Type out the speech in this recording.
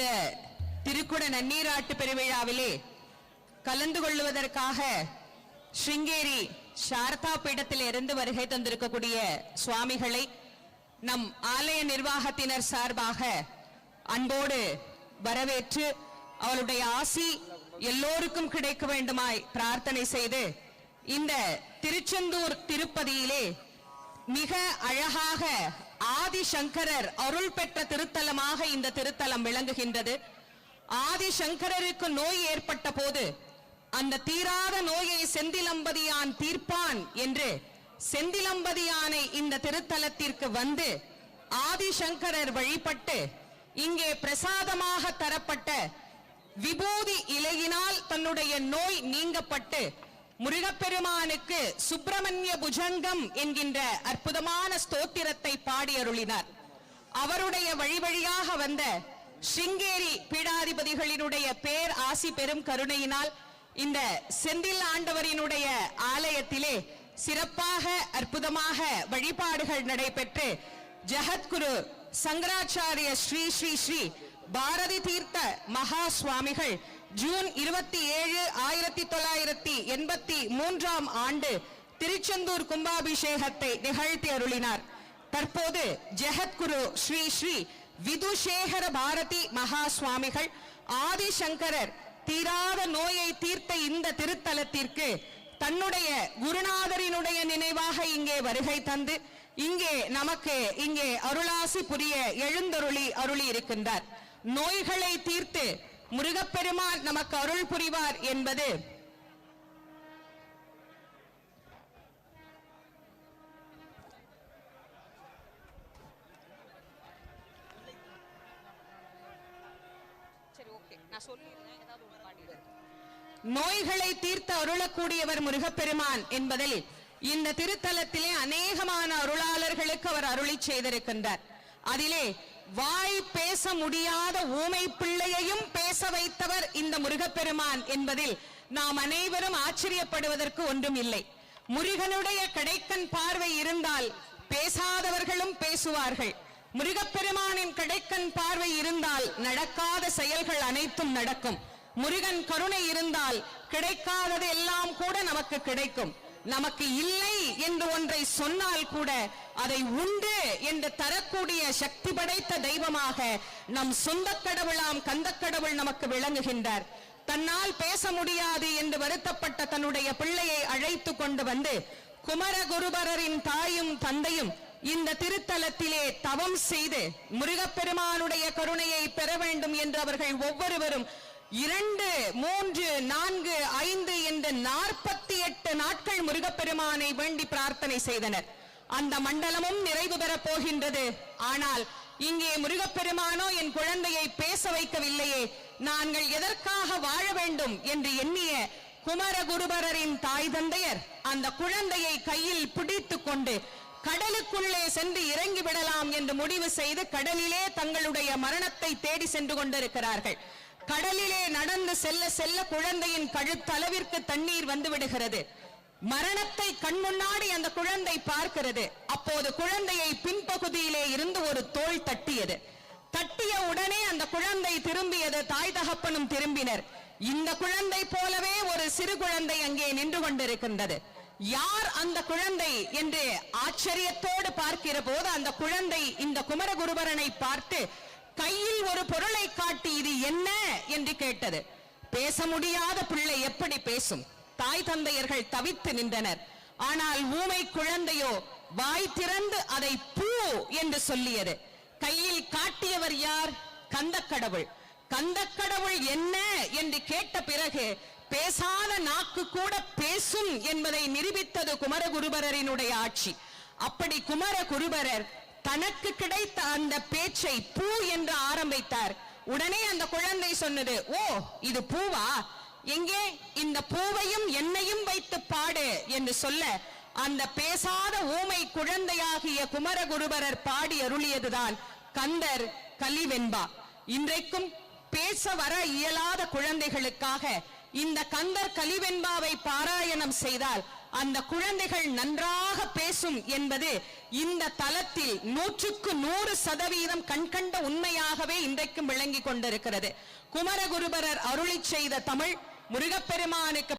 இந்த திருக்குட நன்னீராட்டு பெருவிழாவிலே கலந்து கொள்வதற்காக ஸ்ருங்கேரி சாரதா பீடத்தில் இருந்து வருகை தந்திருக்கக்கூடிய சுவாமிகளை நம் ஆலய நிர்வாகத்தினர் சார்பாக அன்போடு வரவேற்று அவளுடைய ஆசி எல்லோருக்கும் கிடைக்க வேண்டுமாய் பிரார்த்தனை செய்து இந்த திருச்செந்தூர் திருப்பதியிலே மிக அழகாக ஆதிசங்கரர் அருள் பெற்ற திருத்தலமாக இந்த திருத்தலம் விளங்குகின்றது. ஆதிசங்கரருக்கு நோய் ஏற்பட்ட போது அந்த தீராத நோயை செந்திலம்பதியான் தீர்ப்பான் என்று செந்திலம்பதியானை இந்த திருத்தலத்திற்கு வந்து ஆதிசங்கரர் வழிபட்டு இங்கே பிரசாதமாக தரப்பட்ட விபூதி இலையினால் தன்னுடைய நோய் நீங்கப்பட்டு முருகப்பெருமானுக்கு சுப்பிரமணிய புஜங்கம் என்கின்ற அற்புதமான ஸ்தோத்திரத்தை பாடியருளினார். அவருடைய வழி வழியாக வந்த சிங்கேரி பீடாதிபதிகளினுடைய பேர் ஆசி பெரும் கருணையினால் இந்த செந்தில் ஆண்டவரினுடைய ஆலயத்திலே சிறப்பாக அற்புதமாக வழிபாடுகள் நடைபெற்று ஜெகத்குரு சங்கராச்சாரிய ஸ்ரீ ஸ்ரீ ஸ்ரீ பாரதி தீர்த்த மகா சுவாமிகள் ஜூன் இருபத்தி ஏழு ஆயிரத்தி தொள்ளாயிரத்தி எண்பத்தி மூன்றாம் ஆண்டு திருச்செந்தூர் கும்பாபிஷேகத்தை நிகழ்த்தி அருளினார். தற்போது ஜெகத்குரு ஸ்ரீ ஸ்ரீ விதுஷேகர பாரதி மகா சுவாமிகள் ஆதிசங்கரர் தீராத நோயை தீர்த்த இந்த திருத்தலத்திற்கு தன்னுடைய குருநாதரினுடைய நினைவாக இங்கே வருகை தந்து இங்கே நமக்கு இங்கே அருளாசி புரிய எழுந்தருளி அருளி இருக்கின்றார் நோய்களை தீர்த்து முருகப்பெருமான் நமக்கு அருள் புரிவார் என்பது. நோய்களை தீர்த்து அருளக்கூடியவர் முருகப்பெருமான் என்பதில் இந்த திருத்தலத்திலே அநேகமான அருளாளர்களுக்கு அவர் அருளி செய்திருக்கின்றார். அதிலே வாய் பேச முடியாத ஊமை பிள்ளையையும் பேச வைத்தவர் இந்த முருகப்பெருமான் என்பதில் நாம் அனைவரும் ஆச்சரியப்படுவதற்கு ஒன்றும் இல்லை. முருகனுடைய கடைக்கன் பார்வை இருந்தால் பேசாதவர்களும் பேசுவார்கள். முருகப்பெருமானின் கடைக்கன் பார்வை இருந்தால் நடக்காத செயல்கள் அனைத்தும் நடக்கும். முருகன் கருணை இருந்தால் கிடைக்காதது எல்லாம் கூட நமக்கு கிடைக்கும். நமக்கு இல்லை என்று ஒன்றை சொன்னால் கூட அதை உண்டு என்று தரக்கூடிய சக்தி படைத்த தெய்வமாக நம் சொந்த கடவுளாம் கந்த கடவுள் நமக்கு விளங்குகின்றார். தன்னால் பேச முடியாது என்று வருத்தப்பட்ட தன்னுடைய பிள்ளையை அழைத்து கொண்டு வந்து குமரகுருபரரின் தாயும் தந்தையும் இந்த திருத்தலத்திலே தவம் செய்து முருகப்பெருமானுடைய கருணையை பெற வேண்டும் என்று அவர்கள் ஒவ்வொருவரும் இரண்டு மூன்று நான்கு ஐந்து என்ற நாற்பத்தி எட்டு நாட்கள் முருகப்பெருமானை வேண்டி பிரார்த்தனை செய்தனர். அந்த மண்டலமும் நிறைவு பெறப் போகின்றது. ஆனால் இங்கே முருகப்பெருமானோ என் குழந்தையை பேச வைக்கவில்லையே. நாங்கள் எதற்காக வாழ வேண்டும் என்று எண்ணிய குமரகுருபரரின் தாய் தந்தையர் அந்த குழந்தையை கையில் பிடித்துக் கொண்டு கடலுக்குள்ளே சென்று இறங்கி விடலாம் என்று முடிவு செய்து கடலிலே தங்களுடைய மரணத்தை தேடி சென்று கொண்டிருக்கிறார்கள். கடலிலே நடந்து செல்ல செல்ல குழந்தையின் கழுத்தளவிற்கு தண்ணீர் வந்து விடுகிறது மரணத்தை கண் முன்னாடி அந்த குழந்தை பார்க்கிறது. அப்போது குழந்தையை பின்பகுதியிலே இருந்து ஒரு தோல் தட்டியது. தட்டிய உடனே அந்த குழந்தை திரும்பியது தாய் தகப்பனும் திரும்பினர். இந்த குழந்தை போலவே ஒரு சிறு குழந்தை அங்கே நின்று கொண்டிருக்கின்றது. யார் அந்த குழந்தை என்று ஆச்சரியத்தோடு பார்க்கிற போது அந்த குழந்தை இந்த குமரகுருபரனை பார்த்து கையில் ஒரு பொருளை காட்டி இது என்ன என்று கேட்டது. பேச முடியாத பிள்ளை எப்படி பேசும்? தாய் தந்தையர்கள் தவித்து நின்றனர். ஆனால் ஊமை குழந்தையோ வாய் திறந்து அதை பூ என்று சொல்லியது. கையில் காட்டியவர் யார்? கந்த கடவுள் கந்த கடவுள் என்ன என்று கேட்ட பிறகு பேசாத நாக்கு கூட பேசும் என்பதை நிரூபித்தது குமரகுருபரரினுடைய ஆட்சி. அப்படி குமரகுருபரர் தனக்கு கிடைத்த அந்த பேச்சை பூ என்று ஆரம்பித்தார். உடனே அந்த குழந்தை சொன்னது ஓ இது பூவா? எங்கே? இந்த பூவையும் என்னையும் வைத்து பாடு என்று சொல்ல அந்த பேசாத ஊமை குழந்தையாகிய குமரகுருபரர் பாடி அருளியதுதான் கந்தர் கலிவெண்பா. இன்றைக்கும் பேச வர இயலாத குழந்தைகளுக்காக இந்த கந்தர் கலிவெண்பாவை பாராயணம் செய்தால் அந்த குழந்தைகள் நன்றாக பேசும் என்பது இந்த தலத்தில் நூற்றுக்கு நூறு சதவீதம் கண்கண்ட உண்மையாகவே இன்றைக்கும் விளங்கி கொண்டிருக்கிறது. குமரகுருபரர் அருளி செய்த தமிழ் முருகப்பெருமானுக்கு